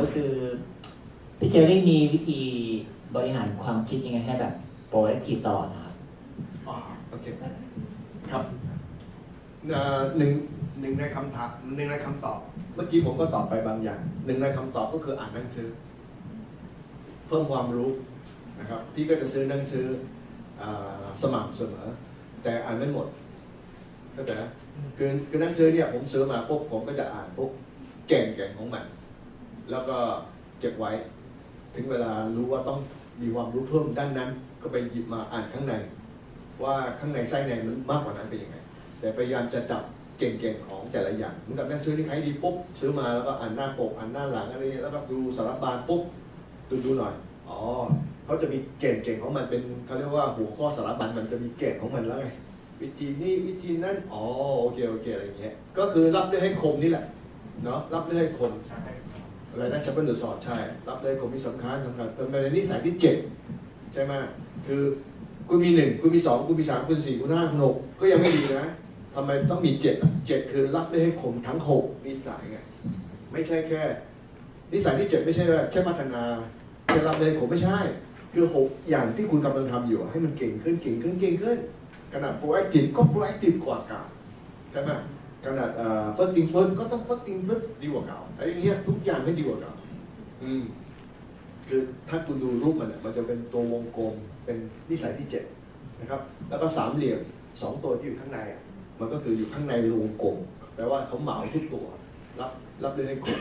ก็คือพี่เจอรี่มีวิธีบริหารความคิดยังไงให้แบบโปรแอคทีฟตลอนะครับอ๋อโอเคครับเอ่อหนึ่งหนึ่งในคำถามหนึ่งในคำตอบ เมื่อกี้ผมก็ตอบไปบางอย่าง หนึ่งในคำตอบก็คืออ่านหนังสือ เพิ่มความรู้นะครับพี่ก็จะซื้อหนังสืออสม่ำเสมอ แต่อ่านไม่หมดเข้าใจไหมคือคือหนังสือเนี่ยผมซื้อมาปุ๊บผมก็จะอ่านปุ๊บแก่งแก่งของมัน แล้วก็เก็บไว้ ถึงเวลารู้ว่าต้องมีความรู้เพิ่มด้านนั้น ก็ไปหยิบมาอ่านข้างใน ว่าข้างในไส้ในมันมากกว่านั้นเป็นยังไง แต่พยายามจะจับเก่งๆของแต่ละอย่างเหมือนกับนังสือที่ใครดีปุ๊บซื้อมาแล้วก็อ่านหน้าปกอ่านหน้าหลังอะไรเงี้ยแล้วก็ดูสารบานปุ๊บดูดูหน่อยอ๋อเขาจะมีเก่งๆของมันเป็นเขาเรียกว่าหัวข้อสารบัญมันจะมีเก่งของมันแล้วไงวิธีนี้วิธีนั้นอ๋อโอเคโอเคอะไรอย่างเงี้ยก็คือรับเรื่องให้คมนี่แหละเนาะรับเรื่องให้คม อะไรนะชัปเปิลเดอร์สอดใช่ รับเรื่องให้คมมีสำคัญสำคัญเป็นในนิสัยที่เจ็ดใช่ไหมคือคุณมีหนึ่งคุณมีสองคุณมีสามคุณสี่คุณห้าคุณหกก็ยังไม่ดีนะทำไมต้องมีเจ็ดเจ็ดคือรับได้ให้คมทั้งหกนิสัยไงไม่ใช่แค่ นิสัยที่เจ็ดไม่ใช่ว่าแค่พัฒนาแค่รับได้ให้คมไม่ใช่ คือหกอย่างที่คุณกำลังทำอยู่ ให้มันเก่งขึ้นเก่งขึ้นเก่งขึ้นขนาด proactive ก็ proactive กว่าเก่าใช่ไหม ขนาดเอ่อ first thing first ก็ต้อง first thing first ดีกว่าเก่าอะไรอย่างเงี้ยทุกอย่างให้ดีกว่าเก่าอืมคือถ้าคุณดูรูปมันอะมันจะเป็นตัววงกลมเป็นนิสัยที่เจ็ดนะครับ แล้วก็สามเหลี่ยมสองตัวที่อยู่ข้างในอะมันก็คืออยู่ข้างในวงกลมแปลว่าเขาเหมาทุกตัว รับรับเรื่องให้ครบ